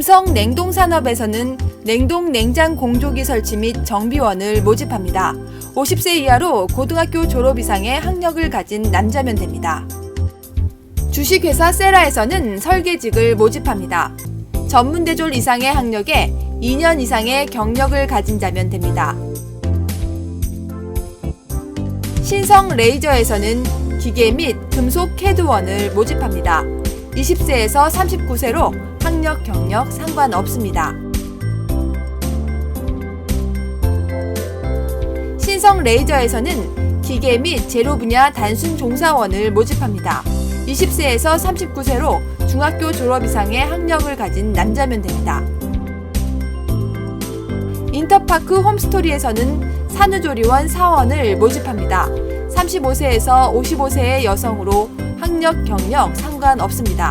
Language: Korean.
음성 냉동 산업에서는 냉동 냉장 공조기 설치 및 정비원을 모집합니다. 50세 이하로 고등학교 졸업 이상의 학력을 가진 남자면 됩니다. 주식회사 세라에서는 설계직을 모집합니다. 전문대졸 이상의 학력에 2년 이상의 경력을 가진 자면 됩니다. 신성 레이저에서는 기계 및 금속 캐드원을 모집합니다. 20세에서 39세로 학력 경력 상관없습니다. 신성 레이저에서는 기계 및 제로 분야 단순 종사원을 모집합니다. 20세에서 39세로 중학교 졸업 이상의 학력을 가진 남자면 됩니다. 인터파크 홈스토리에서는 산후조리원 사원을 모집합니다. 35세에서 55세의 여성으로 학력, 경력 상관없습니다.